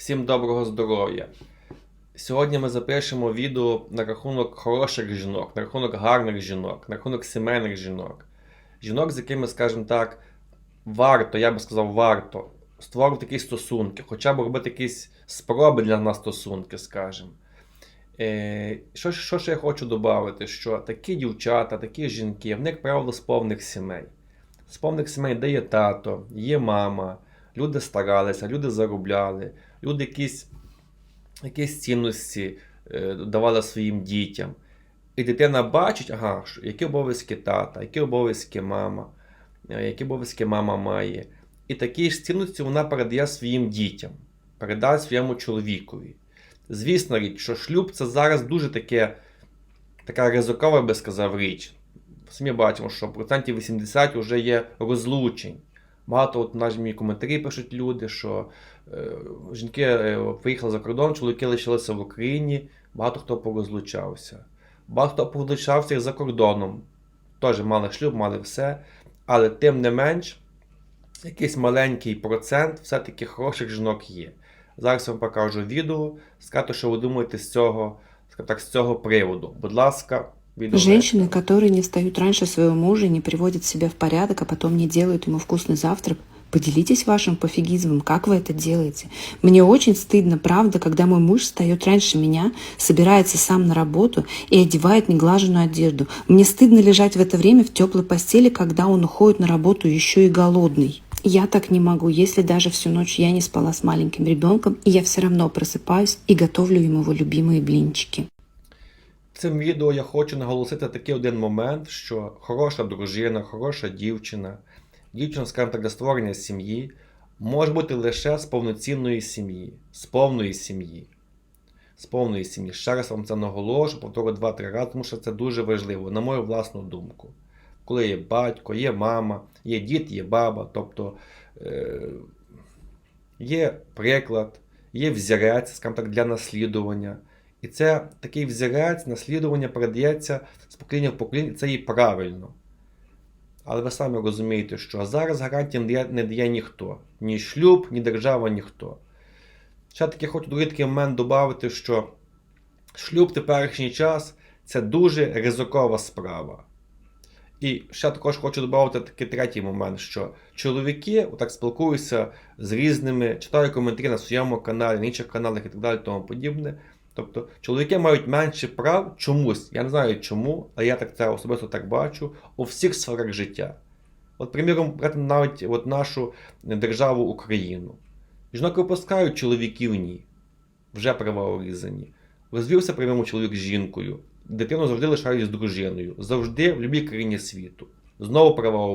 Всім доброго здоров'я! Сьогодні ми запишемо відео на рахунок хороших жінок, на рахунок гарних жінок, на рахунок сімейних жінок. Жінок, з якими, скажімо так, варто, я би сказав, варто створювати якісь стосунки, хоча б робити якісь спроби для нас стосунки, скажімо. Е, що, що ще я хочу додати, що такі дівчата, такі жінки, в них правило з повних сімей. З повних сімей, де є тато, є мама, люди старалися, люди заробляли, люди якісь, якісь цінності е, давали своїм дітям. І дитина бачить, ага, які обов'язки тата, які обов'язки мама, е, які обов'язки мама має. І такі ж цінності вона передає своїм дітям, передає своєму чоловікові. Звісно річ, що шлюб це зараз дуже таке, така ризикова, я би сказав, річ. Самі бачимо, що процентів 80 вже є розлучень. Багато от наші мені коментарі пишуть люди, що жінки е, виїхали за кордон, чоловіки лишилися в Україні, багато хто порозлучався. Багато хто порозлучався і за кордоном. Теж мали шлюб, мали все. Але тим не менш, якийсь маленький процент все-таки хороших жінок є. Зараз я вам покажу відео, скажу, що ви думаєте з цього, скажімо так, з цього приводу. Будь ласка, відео. Женщины, которые не встают раньше своего мужа, не приводят себя в порядок, а потом не делают ему вкусный завтрак, поделитесь вашим пофигизмом, как вы это делаете. Мне очень стыдно, правда, когда мой муж встает раньше меня, собирается сам на работу и одевает неглаженную одежду. Мне стыдно лежать в это время в теплой постели, когда он уходит на работу еще и голодный. Я так не могу, если даже всю ночь я не спала с маленьким ребенком, и я все равно просыпаюсь и готовлю ему его любимые блинчики. В цим відео я хочу наголосити такий один момент, що хороша дружина, хороша дівчина, дівчина, скажімо так, для створення сім'ї може бути лише з повноцінної сім'ї, з повної сім'ї. З повної сім'ї. Ще раз вам це наголошу, повторю два-три рази, тому що це дуже важливо, на мою власну думку. Коли є батько, є мама, є дід, є баба, тобто е- є приклад, є взірець, скажімо так, для наслідування. І це такий взірець, наслідування передається з покоління в покоління, це і правильно. Але ви самі розумієте, що зараз гарантії не дає, ніхто. Ні шлюб, ні держава, ніхто. Ще таки хочу другий такий момент додати, що шлюб теперішній час це дуже ризикова справа. І ще також хочу додати такий третій момент, що чоловіки отак спілкуються з різними, читаю коментарі на своєму каналі, на інших каналах і так далі, тому подібне. Тобто чоловіки мають менше прав чомусь. Я не знаю чому, але я так це особисто так бачу у всіх сферах життя. От, приміром, брати навіть от нашу державу Україну. Жінок випускають, чоловіків ні. Вже права урізані. Розвівся, приміром, чоловік з жінкою. Дитину завжди лишають з дружиною. Завжди в будь-якій країні світу. Знову права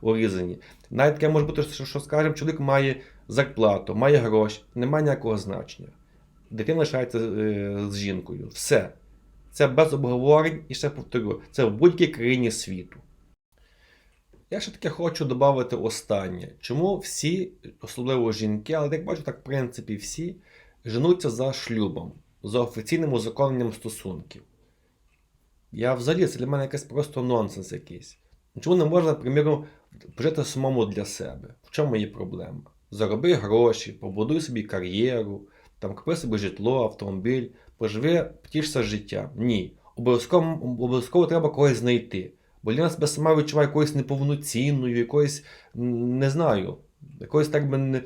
урізані. Навіть таке може бути, що, що скажемо, чоловік має зарплату, має гроші, немає ніякого значення дитина лишається е, з жінкою. Все. Це без обговорень і ще повторю, це в будь-якій країні світу. Я ще таке хочу додати останнє. Чому всі, особливо жінки, але як бачу, так в принципі всі, женуться за шлюбом, за офіційним узаконенням стосунків. Я взагалі, це для мене якийсь просто нонсенс якийсь. Чому не можна, приміром, пожити самому для себе? В чому є проблема? Зароби гроші, побудуй собі кар'єру, там купи собі житло, автомобіль, поживи, потішся життям. Ні. Обов'язково, обов'язково треба когось знайти. Бо людина себе сама відчуває якоюсь неповноцінною, якоюсь, не знаю, якоюсь так би не.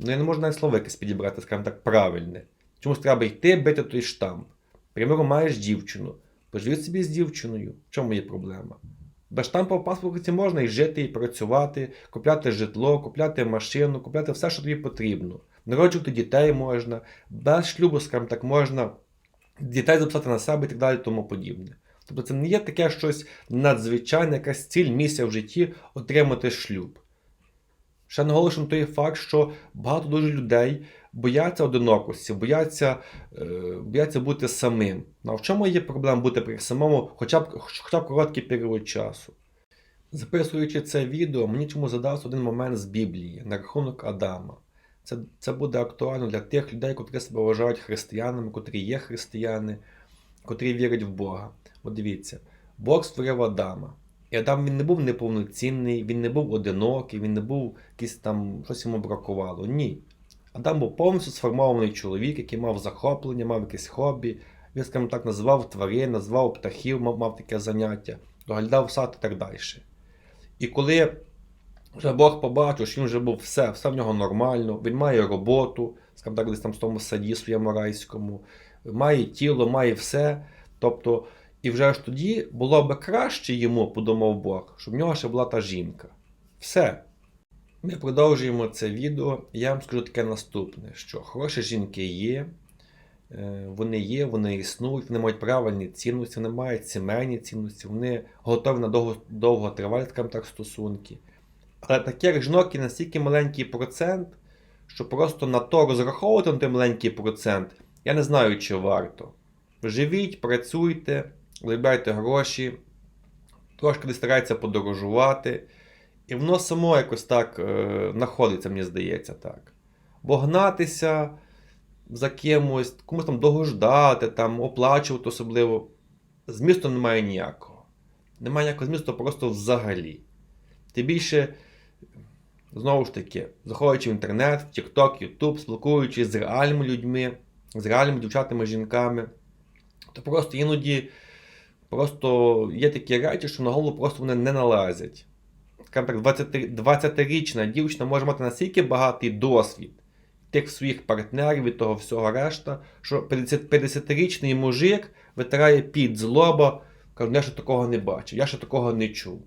Ну, я не можу навіть слово якесь підібрати, скажімо так, правильне. Чомусь треба йти, бити той штамп. Приміром, маєш дівчину. Поживи собі з дівчиною. В чому є проблема? Без штампу в паспорті можна і жити, і працювати, купляти житло, купляти машину, купляти все, що тобі потрібно. Народжувати дітей можна, без шлюбу, скажімо так, можна дітей записати на себе і так далі, тому подібне. Тобто це не є таке щось надзвичайне, якась ціль, місія в житті отримати шлюб. Ще наголошую на той факт, що багато дуже людей бояться одинокості, бояться, е, бояться бути самим. Ну, а в чому є проблема бути при самому хоча б, хоча б короткий період часу? Записуючи це відео, мені чому задався один момент з Біблії на рахунок Адама. Це, це буде актуально для тих людей, котрі себе вважають християнами, котрі є християни, котрі вірять в Бога. От дивіться, Бог створив Адама. І Адам він не був неповноцінний, він не був одинокий, він не був якийсь там, щось йому бракувало. Ні. Адам був повністю сформований чоловік, який мав захоплення, мав якесь хобі. Він, скажімо так, називав тварин, називав птахів, мав, мав таке заняття, доглядав сад і так далі. І коли вже Бог побачив, що він вже був все, все в нього нормально, він має роботу, скажімо так, десь там в тому саді своєму райському, має тіло, має все. Тобто, і вже ж тоді було би краще йому, подумав Бог, щоб в нього ще була та жінка. Все. Ми продовжуємо це відео. Я вам скажу таке наступне: що хороші жінки є, е, вони є, вони існують, вони мають правильні цінності, вони мають сімейні цінності, вони готові на довго, довготривалі так, стосунки. Але таких жінок є настільки маленький процент, що просто на то розраховувати на той маленький процент, я не знаю, чи варто. Живіть, працюйте, заробляйте гроші, трошки десь старайтеся подорожувати. І воно само якось так е, знаходиться, мені здається, так. Бо гнатися за кимось, комусь там догождати, там, оплачувати особливо, змісту немає ніякого. Немає ніякого змісту просто взагалі. Тим більше, знову ж таки, заходячи в інтернет, в TikTok, YouTube, спілкуючись з реальними людьми, з реальними дівчатами, жінками, то просто іноді просто є такі речі, що на голову просто вони не налазять. 20 20-річна дівчина може мати настільки багатий досвід тих своїх партнерів і того всього решта, що 50 50-річний мужик витирає під злоба, каже, я ще такого не бачив, я ще такого не чув.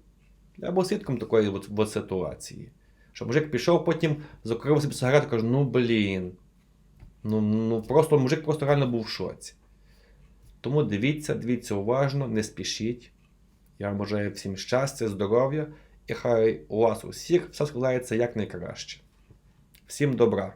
Я був свідком такої от, от ситуації. Що мужик пішов потім, закурив собі сигарету, каже, ну блін. Ну, ну просто мужик просто реально був в шоці. Тому дивіться, дивіться уважно, не спішіть. Я вам бажаю всім щастя, здоров'я і хай у вас усіх все складається якнайкраще. Всім добра!